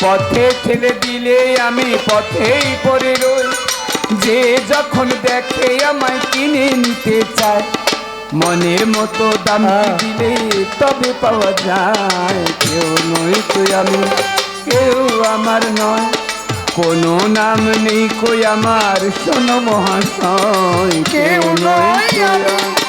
পথে ঠেলে দিলে আমি পথেই পড়ে রই। যে যখন দেখে আমায় কিনে নিতে চায় মনের মতো দাম দিলে তবে পাওয়া যায়। কেউ নই তুই আমি কেউ আমার নয়। কোনো নাম নেই কই আমার শোনো মহাশয় কেউ নয় তুই আমি।